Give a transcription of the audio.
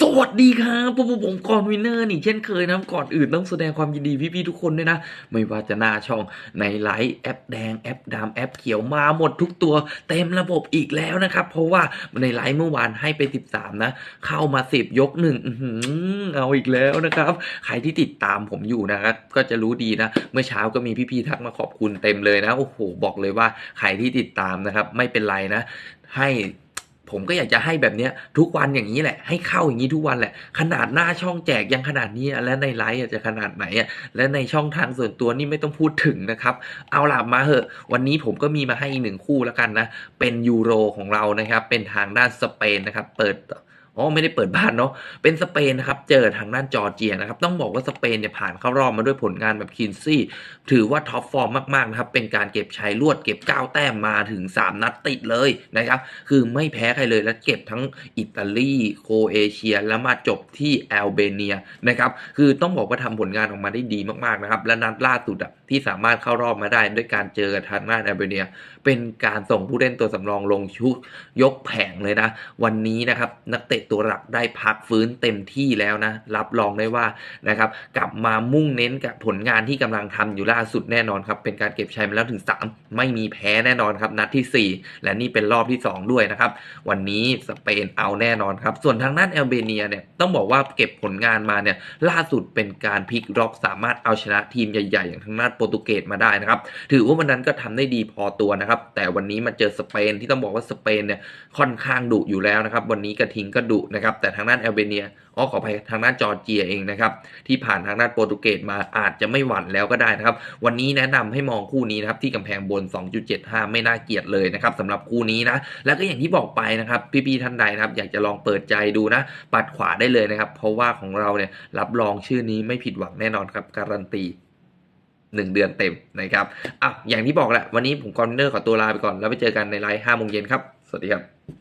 สวัสดีครับผมผมผมกอนวินเนอร์นี่เช่นเคยนะก่อนอื่นต้องแสดงความยินดีพี่ๆทุกคนด้วยนะ ไม่ว่าจะหน้าช่องในไลฟ์แอปแดงแอปดำแอปเขียวมาหมดทุกตัว เต็มระบบอีกแล้วนะครับ เพราะว่าในไลฟ์เมื่อวานให้ไป 13 นะ เข้ามา 10 ยกหนึ่งเอาอีกแล้วนะครับ ใครที่ติดตามผมอยู่นะครับก็จะรู้ดีนะ เมื่อเช้าก็มีพี่ๆทักมาขอบคุณเต็มเลยนะโอ้โหบอกเลยว่าใครที่ติดตามนะครับ ไม่เป็นไรนะ ให้ ผมก็อยากจะให้แบบเนี้ยทุกวันอย่างนี้แหละ ให้เข้าอย่างนี้ทุกวันแหละ ขนาดหน้าช่องแจกยังขนาดนี้และในไลฟ์จะขนาดไหนอะและในช่องทางส่วนตัวนี่ไม่ต้องพูดถึงนะครับ เอาล่ะมาเหอะ วันนี้ผมก็มีมาให้อีกหนึ่งคู่แล้วกันนะ เป็นยูโรของเรานะครับ เป็นทางด้านสเปนนะครับ เปิด อ๋อไม่ได้เปิดบ้านเนาะเป็นสเปนนะครับเจอทางด้านจอร์เจียนะครับต้องบอกว่าสเปนเนี่ยผ่านเข้ารอบมาด้วยผลงานแบบคินซี่ ถือว่าท็อปฟอร์มมากๆนะครับเป็นการเก็บชัยรวดเก็บ 9 แต้มมาถึง 3 นัดติดเลยนะครับคือไม่แพ้ใครเลยและเก็บทั้งอิตาลีโคเอเชีย แล้วมาจบที่แอลเบเนียนะครับคือต้องบอกว่าทำผลงานออกมาได้ดีมากๆนะครับและนัดล่าสุดอะที่สามารถเข้ารอบมาได้ด้วยการเจอกับทางด้านแอลเบเนีย เป็นการส่งผู้เล่นตัวสำรองลงชุดยกแผงเลยนะ วันนี้นะครับนักเตะตัวหลักได้พักฟื้นเต็มที่แล้วนะ รับรองได้ว่านะครับกลับมามุ่งเน้นกับผลงานที่กำลังทำอยู่ล่าสุดแน่นอนครับ เป็นการเก็บชัยมาแล้วถึง 3 ไม่มีแพ้แน่นอนครับ นัดที่ 4 และนี่เป็นรอบที่ 2 ด้วยนะครับ วันนี้สเปนเอาแน่นอนครับ ส่วนทางด้านแอลเบเนียเนี่ยต้องบอกว่าเก็บผลงานมาเนี่ยล่าสุดเป็นการพลิกล็อกสามารถเอาชนะทีมใหญ่ๆ อย่างทางด้านโปรตุเกสมาได้นะครับ ถือว่าวันนั้นก็ทำได้ดีพอตัวนะครับ แต่วันนี้มาเจอสเปนที่ต้องบอกว่าสเปนเนี่ยค่อนข้างดุอยู่แล้วนะครับ วันนี้กระทิงก็ดุนะครับ แต่ทางด้านแอลเบเนียอ๋อขออภัยทางด้านจอร์เจียเองนะครับ ที่ผ่านทางด้านโปรตุเกสมาอาจจะไม่หวั่นแล้วก็ได้นะครับ วันนี้แนะนำให้มองคู่นี้นะครับที่กำแพงบน 2.75 ไม่น่าเกลียดเลยนะครับสำหรับคู่นี้นะ แล้วก็อย่างที่บอกไปนะครับ พี่ๆท่านใดนะครับ อยากจะลองเปิดใจดูนะ ปัดขวาได้เลยนะครับ เพราะว่าของเราเนี่ยรับรองชื่อนี้ไม่ผิดหวังแน่นอนครับการันตีหนึ่งเดือนเต็มนะครับอะอย่างที่บอกแหละวันนี้ผมคอนเนอร์ขอตัวลาไปก่อนแล้วไปเจอกันในไลฟ์ห้าโมงเย็นครับ สวัสดีครับ